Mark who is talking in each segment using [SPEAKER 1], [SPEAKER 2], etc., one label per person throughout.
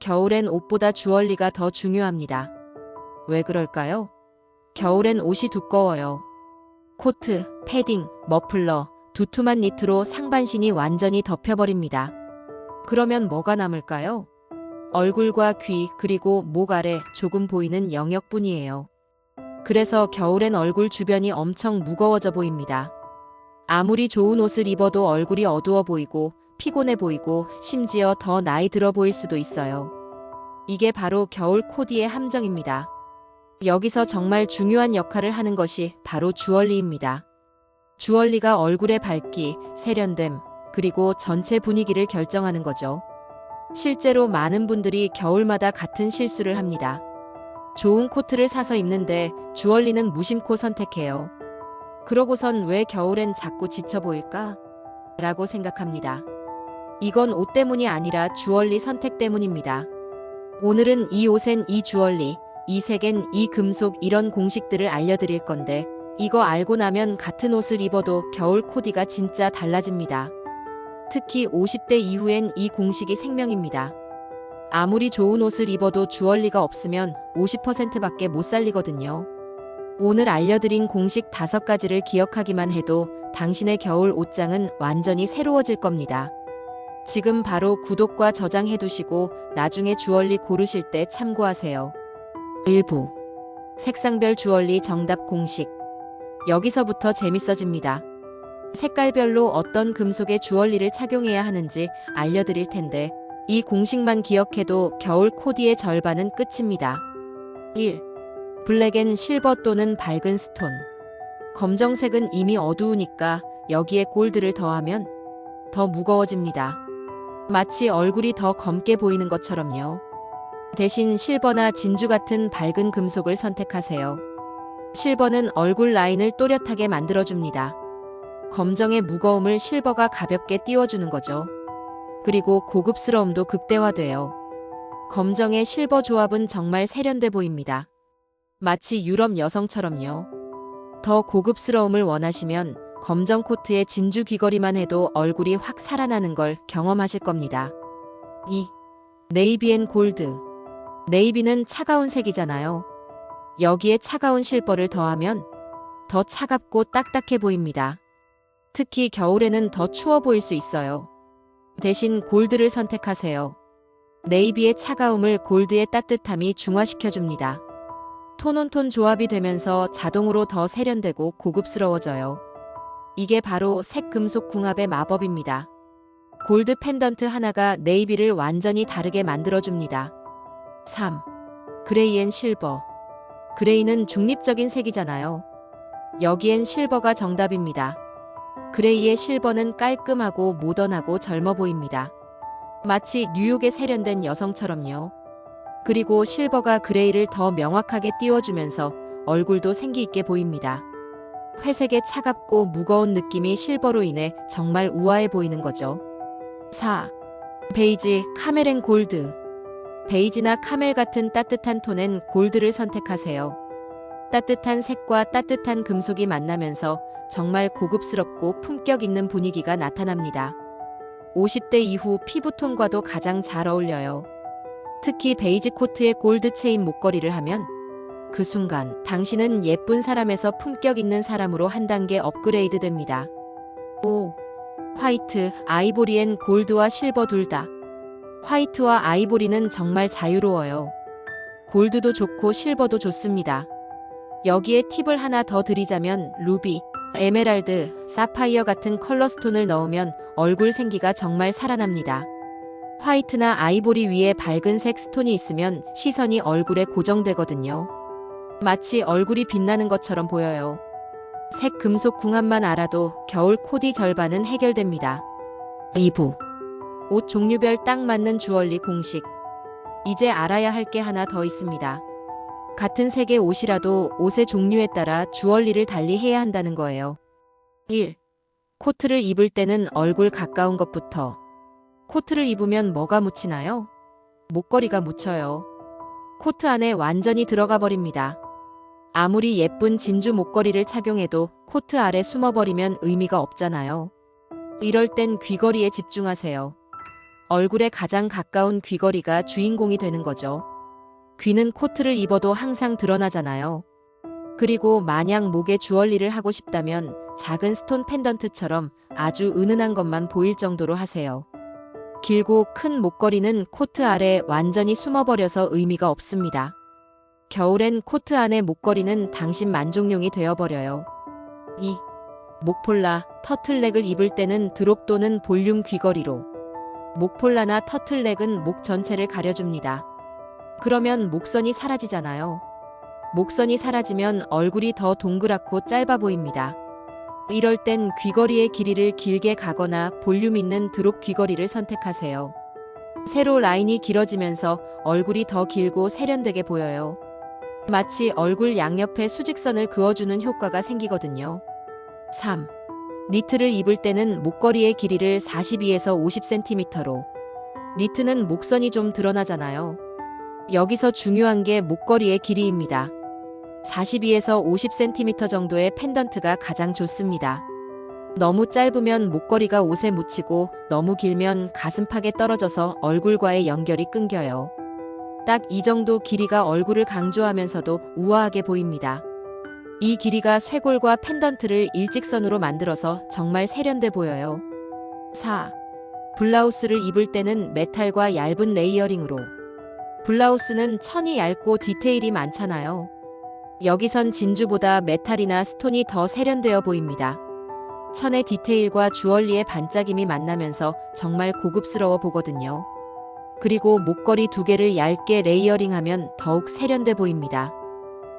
[SPEAKER 1] 겨울엔 옷보다 주얼리가 더 중요합니다. 왜 그럴까요? 겨울엔 옷이 두꺼워요. 코트, 패딩, 머플러, 두툼한 니트로 상반신이 완전히 덮여버립니다. 그러면 뭐가 남을까요? 얼굴과 귀, 그리고 목 아래 조금 보이는 영역뿐이에요. 그래서 겨울엔 얼굴 주변이 엄청 무거워져 보입니다. 아무리 좋은 옷을 입어도 얼굴이 어두워 보이고 피곤해 보이고 심지어 더 나이 들어 보일 수도 있어요. 이게 바로 겨울 코디의 함정입니다. 여기서 정말 중요한 역할을 하는 것이 바로 주얼리입니다. 주얼리가 얼굴의 밝기, 세련됨, 그리고 전체 분위기를 결정하는 거죠. 실제로 많은 분들이 겨울마다 같은 실수를 합니다. 좋은 코트를 사서 입는데 주얼리는 무심코 선택해요. 그러고선 왜 겨울엔 자꾸 지쳐 보일까? 라고 생각합니다. 이건 옷 때문이 아니라 주얼리 선택 때문입니다. 오늘은 이 옷엔 이 주얼리, 이 색엔 이 금속 이런 공식들을 알려드릴 건데 이거 알고 나면 같은 옷을 입어도 겨울 코디가 진짜 달라집니다. 특히 50대 이후엔 이 공식이 생명입니다. 아무리 좋은 옷을 입어도 주얼리가 없으면 50%밖에 못 살리거든요. 오늘 알려드린 공식 다섯 가지를 기억하기만 해도 당신의 겨울 옷장은 완전히 새로워질 겁니다. 지금 바로 구독과 저장해 두시고 나중에 주얼리 고르실 때 참고하세요. 일부 색상별 주얼리 정답 공식 여기서부터 재밌어집니다. 색깔별로 어떤 금속의 주얼리를 착용해야 하는지 알려드릴 텐데 이 공식만 기억해도 겨울 코디의 절반은 끝입니다. 1. 블랙 앤 실버 또는 밝은 스톤 검정색은 이미 어두우니까 여기에 골드를 더하면 더 무거워집니다. 마치 얼굴이 더 검게 보이는 것처럼요. 대신 실버나 진주 같은 밝은 금속을 선택하세요. 실버는 얼굴 라인을 또렷하게 만들어줍니다. 검정의 무거움을 실버가 가볍게 띄워주는 거죠. 그리고 고급스러움도 극대화돼요. 검정의 실버 조합은 정말 세련돼 보입니다. 마치 유럽 여성처럼요. 더 고급스러움을 원하시면 검정 코트에 진주 귀걸이만 해도 얼굴이 확 살아나는 걸 경험하실 겁니다. 2. 네이비 앤 골드. 네이비는 차가운 색이잖아요. 여기에 차가운 실버를 더하면 더 차갑고 딱딱해 보입니다. 특히 겨울에는 더 추워 보일 수 있어요. 대신 골드를 선택하세요. 네이비의 차가움을 골드의 따뜻함이 중화시켜줍니다. 톤온톤 조합이 되면서 자동으로 더 세련되고 고급스러워져요. 이게 바로 색금속 궁합의 마법입니다. 골드 펜던트 하나가 네이비를 완전히 다르게 만들어줍니다. 3. 그레이 앤 실버. 그레이는 중립적인 색이잖아요. 여기엔 실버가 정답입니다. 그레이의 실버는 깔끔하고 모던하고 젊어 보입니다. 마치 뉴욕에 세련된 여성처럼요. 그리고 실버가 그레이를 더 명확하게 띄워주면서 얼굴도 생기 있게 보입니다. 회색의 차갑고 무거운 느낌이 실버로 인해 정말 우아해 보이는 거죠. 4. 베이지, 카멜 앤 골드. 베이지나 카멜 같은 따뜻한 톤엔 골드를 선택하세요. 따뜻한 색과 따뜻한 금속이 만나면서 정말 고급스럽고 품격 있는 분위기가 나타납니다. 50대 이후 피부톤과도 가장 잘 어울려요. 특히 베이지 코트에 골드 체인 목걸이를 하면 그 순간 당신은 예쁜 사람에서 품격 있는 사람으로 한 단계 업그레이드 됩니다. 5. 화이트, 아이보리엔 골드와 실버 둘 다. 화이트와 아이보리는 정말 자유로워요. 골드도 좋고 실버도 좋습니다. 여기에 팁을 하나 더 드리자면 루비, 에메랄드, 사파이어 같은 컬러 스톤을 넣으면 얼굴 생기가 정말 살아납니다. 화이트나 아이보리 위에 밝은 색 스톤이 있으면 시선이 얼굴에 고정되거든요. 마치 얼굴이 빛나는 것처럼 보여요. 색 금속 궁합만 알아도 겨울 코디 절반은 해결됩니다. 2부 옷 종류별 딱 맞는 주얼리 공식 이제 알아야 할 게 하나 더 있습니다. 같은 색의 옷이라도 옷의 종류에 따라 주얼리를 달리 해야 한다는 거예요. 1. 코트를 입을 때는 얼굴 가까운 것부터. 코트를 입으면 뭐가 묻히나요? 목걸이가 묻혀요. 코트 안에 완전히 들어가 버립니다. 아무리 예쁜 진주 목걸이를 착용해도 코트 아래 숨어버리면 의미가 없잖아요. 이럴 땐 귀걸이에 집중하세요. 얼굴에 가장 가까운 귀걸이가 주인공이 되는 거죠. 귀는 코트를 입어도 항상 드러나잖아요. 그리고 만약 목에 주얼리를 하고 싶다면 작은 스톤 펜던트처럼 아주 은은한 것만 보일 정도로 하세요. 길고 큰 목걸이는 코트 아래 완전히 숨어버려서 의미가 없습니다. 겨울엔 코트 안의 목걸이는 당신 만족용이 되어버려요. 2. 목폴라, 터틀넥을 입을 때는 드롭 또는 볼륨 귀걸이로. 목폴라나 터틀넥은 목 전체를 가려줍니다. 그러면 목선이 사라지잖아요. 목선이 사라지면 얼굴이 더 동그랗고 짧아 보입니다. 이럴 땐 귀걸이의 길이를 길게 가거나 볼륨 있는 드롭 귀걸이를 선택하세요. 세로 라인이 길어지면서 얼굴이 더 길고 세련되게 보여요. 마치 얼굴 양옆에 수직선을 그어주는 효과가 생기거든요. 3. 니트를 입을 때는 목걸이의 길이를 42에서 50cm로. 니트는 목선이 좀 드러나잖아요. 여기서 중요한 게 목걸이의 길이입니다. 42에서 50cm 정도의 펜던트가 가장 좋습니다. 너무 짧으면 목걸이가 옷에 묻히고 너무 길면 가슴팍에 떨어져서 얼굴과의 연결이 끊겨요. 딱 이 정도 길이가 얼굴을 강조하면서도 우아하게 보입니다. 이 길이가 쇄골과 펜던트를 일직선으로 만들어서 정말 세련돼 보여요. 4. 블라우스를 입을 때는 메탈과 얇은 레이어링으로. 블라우스는 천이 얇고 디테일이 많잖아요. 여기선 진주보다 메탈이나 스톤이 더 세련되어 보입니다. 천의 디테일과 주얼리의 반짝임이 만나면서 정말 고급스러워 보거든요. 그리고 목걸이 두 개를 얇게 레이어링하면 더욱 세련돼 보입니다.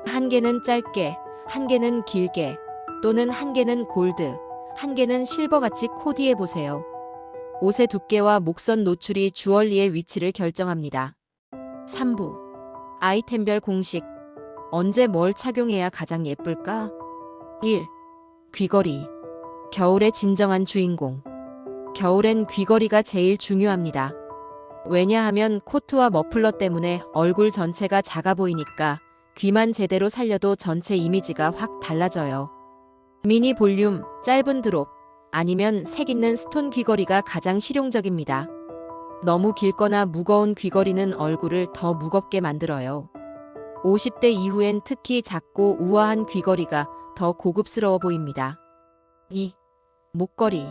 [SPEAKER 1] 한 개는 짧게, 한 개는 길게, 또는 한 개는 골드, 한 개는 실버같이 코디해 보세요. 옷의 두께와 목선 노출이 주얼리의 위치를 결정합니다. 3부 아이템별 공식 언제 뭘 착용해야 가장 예쁠까? 1. 귀걸이 겨울의 진정한 주인공 겨울엔 귀걸이가 제일 중요합니다. 왜냐하면 코트와 머플러 때문에 얼굴 전체가 작아 보이니까 귀만 제대로 살려도 전체 이미지가 확 달라져요. 미니 볼륨, 짧은 드롭, 아니면 색 있는 스톤 귀걸이가 가장 실용적입니다. 너무 길거나 무거운 귀걸이는 얼굴을 더 무겁게 만들어요. 50대 이후엔 특히 작고 우아한 귀걸이가 더 고급스러워 보입니다. 2. 목걸이.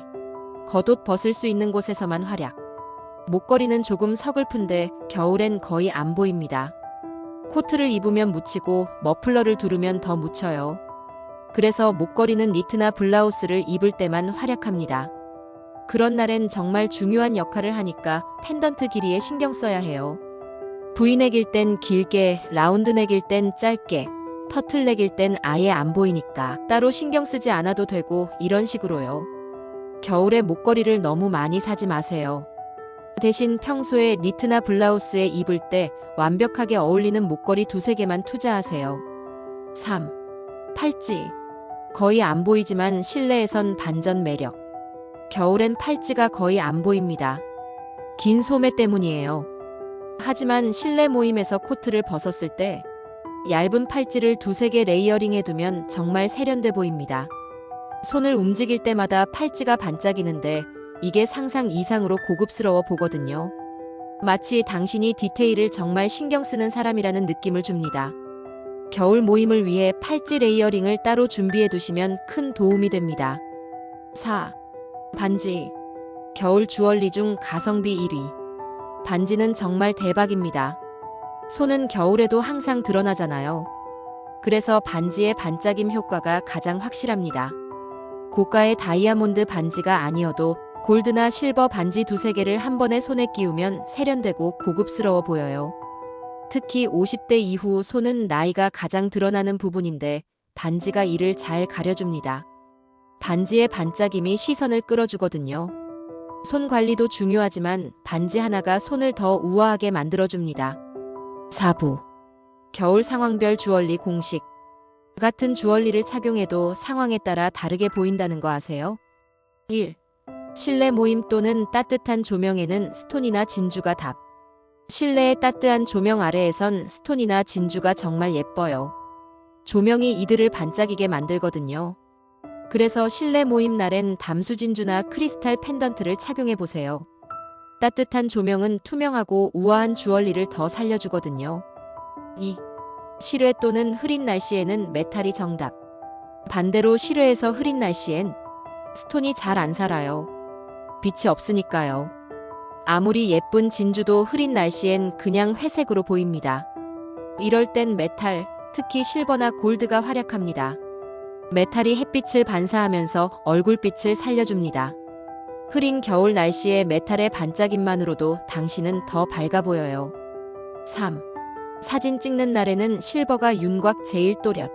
[SPEAKER 1] 겉옷 벗을 수 있는 곳에서만 활약. 목걸이는 조금 서글픈데 겨울엔 거의 안 보입니다. 코트를 입으면 묻히고 머플러를 두르면 더 묻혀요. 그래서 목걸이는 니트나 블라우스를 입을 때만 활약합니다. 그런 날엔 정말 중요한 역할을 하니까 펜던트 길이에 신경 써야 해요. V넥일 땐 길게, 라운드넥일 땐 짧게, 터틀넥일 땐 아예 안 보이니까 따로 신경 쓰지 않아도 되고 이런 식으로요. 겨울에 목걸이를 너무 많이 사지 마세요. 대신 평소에 니트나 블라우스에 입을 때 완벽하게 어울리는 목걸이 두세 개만 투자하세요. 3. 팔찌. 거의 안 보이지만 실내에선 반전 매력. 겨울엔 팔찌가 거의 안 보입니다. 긴 소매 때문이에요. 하지만 실내 모임에서 코트를 벗었을 때 얇은 팔찌를 두세 개 레이어링 해두면 정말 세련돼 보입니다. 손을 움직일 때마다 팔찌가 반짝이는데 이게 상상 이상으로 고급스러워 보거든요. 마치 당신이 디테일을 정말 신경 쓰는 사람이라는 느낌을 줍니다. 겨울 모임을 위해 팔찌 레이어링을 따로 준비해 두시면 큰 도움이 됩니다. 4. 반지. 겨울 주얼리 중 가성비 1위. 반지는 정말 대박입니다. 손은 겨울에도 항상 드러나잖아요. 그래서 반지의 반짝임 효과가 가장 확실합니다. 고가의 다이아몬드 반지가 아니어도 골드나 실버 반지 두세 개를 한 번에 손에 끼우면 세련되고 고급스러워 보여요. 특히 50대 이후 손은 나이가 가장 드러나는 부분인데 반지가 이를 잘 가려줍니다. 반지의 반짝임이 시선을 끌어주거든요. 손 관리도 중요하지만 반지 하나가 손을 더 우아하게 만들어줍니다. 4부 겨울 상황별 주얼리 공식 같은 주얼리를 착용해도 상황에 따라 다르게 보인다는 거 아세요? 1. 실내 모임 또는 따뜻한 조명에는 스톤이나 진주가 답. 실내의 따뜻한 조명 아래에선 스톤이나 진주가 정말 예뻐요. 조명이 이들을 반짝이게 만들거든요. 그래서 실내 모임 날엔 담수 진주나 크리스탈 펜던트를 착용해 보세요. 따뜻한 조명은 투명하고 우아한 주얼리를 더 살려주거든요. 2. 실외 또는 흐린 날씨에는 메탈이 정답. 반대로 실외에서 흐린 날씨엔 스톤이 잘 안 살아요. 빛이 없으니까요. 아무리 예쁜 진주도 흐린 날씨엔 그냥 회색으로 보입니다. 이럴 땐 메탈, 특히 실버나 골드가 활약합니다. 메탈이 햇빛을 반사하면서 얼굴빛을 살려줍니다. 흐린 겨울 날씨에 메탈의 반짝임만으로도 당신은 더 밝아 보여요. 3. 사진 찍는 날에는 실버가 윤곽 제일 또렷.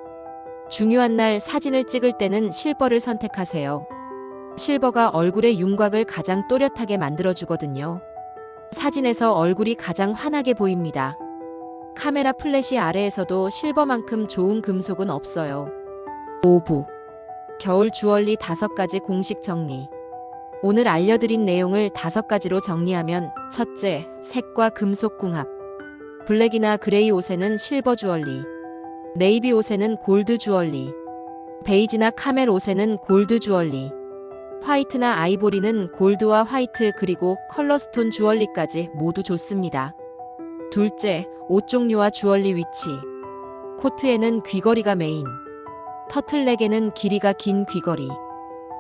[SPEAKER 1] 중요한 날 사진을 찍을 때는 실버를 선택하세요. 실버가 얼굴의 윤곽을 가장 또렷하게 만들어주거든요. 사진에서 얼굴이 가장 환하게 보입니다. 카메라 플래시 아래에서도 실버만큼 좋은 금속은 없어요. 5부 겨울 주얼리 5가지 공식 정리 오늘 알려드린 내용을 5가지로 정리하면 첫째, 색과 금속 궁합 블랙이나 그레이 옷에는 실버 주얼리 네이비 옷에는 골드 주얼리 베이지나 카멜 옷에는 골드 주얼리 화이트나 아이보리는 골드와 화이트 그리고 컬러스톤 주얼리까지 모두 좋습니다. 둘째, 옷 종류와 주얼리 위치 코트에는 귀걸이가 메인 터틀넥에는 길이가 긴 귀걸이,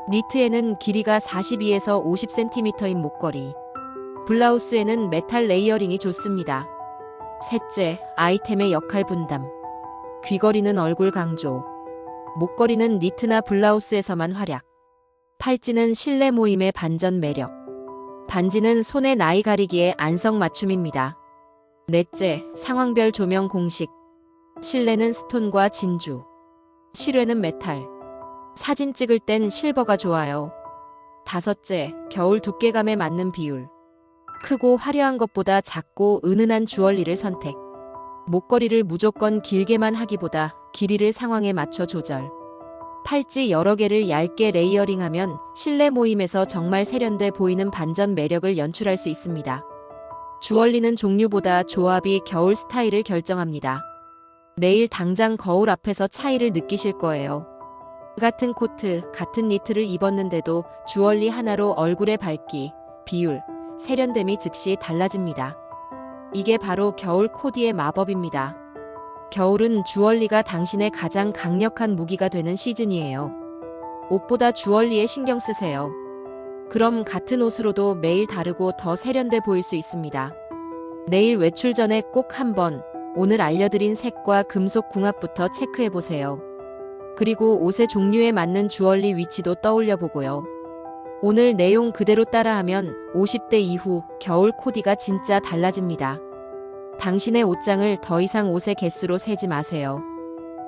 [SPEAKER 1] 니트에는 길이가 42에서 50cm인 목걸이, 블라우스에는 메탈 레이어링이 좋습니다. 셋째, 아이템의 역할 분담. 귀걸이는 얼굴 강조, 목걸이는 니트나 블라우스에서만 활약, 팔찌는 실내 모임의 반전 매력, 반지는 손의 나이 가리기에 안성 맞춤입니다. 넷째, 상황별 조명 공식. 실내는 스톤과 진주. 실외는 메탈. 사진 찍을 땐 실버가 좋아요. 다섯째, 겨울 두께감에 맞는 비율. 크고 화려한 것보다 작고 은은한 주얼리를 선택. 목걸이를 무조건 길게만 하기보다 길이를 상황에 맞춰 조절. 팔찌 여러 개를 얇게 레이어링하면 실내 모임에서 정말 세련돼 보이는 반전 매력을 연출할 수 있습니다. 주얼리는 종류보다 조합이 겨울 스타일을 결정합니다. 내일 당장 거울 앞에서 차이를 느끼실 거예요. 같은 코트, 같은 니트를 입었는데도 주얼리 하나로 얼굴의 밝기, 비율, 세련됨이 즉시 달라집니다. 이게 바로 겨울 코디의 마법입니다. 겨울은 주얼리가 당신의 가장 강력한 무기가 되는 시즌이에요. 옷보다 주얼리에 신경 쓰세요. 그럼 같은 옷으로도 매일 다르고 더 세련돼 보일 수 있습니다. 내일 외출 전에 꼭 한번 오늘 알려드린 색과 금속 궁합부터 체크해 보세요. 그리고 옷의 종류에 맞는 주얼리 위치도 떠올려 보고요. 오늘 내용 그대로 따라하면 50대 이후 겨울 코디가 진짜 달라집니다. 당신의 옷장을 더 이상 옷의 개수로 세지 마세요.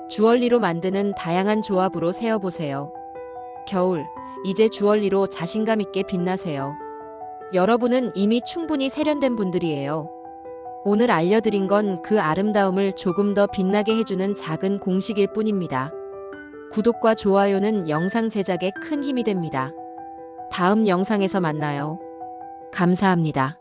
[SPEAKER 1] 주얼리로 만드는 다양한 조합으로 세어보세요. 겨울, 이제 주얼리로 자신감 있게 빛나세요. 여러분은 이미 충분히 세련된 분들이에요. 오늘 알려드린 건 그 아름다움을 조금 더 빛나게 해주는 작은 공식일 뿐입니다. 구독과 좋아요는 영상 제작에 큰 힘이 됩니다. 다음 영상에서 만나요. 감사합니다.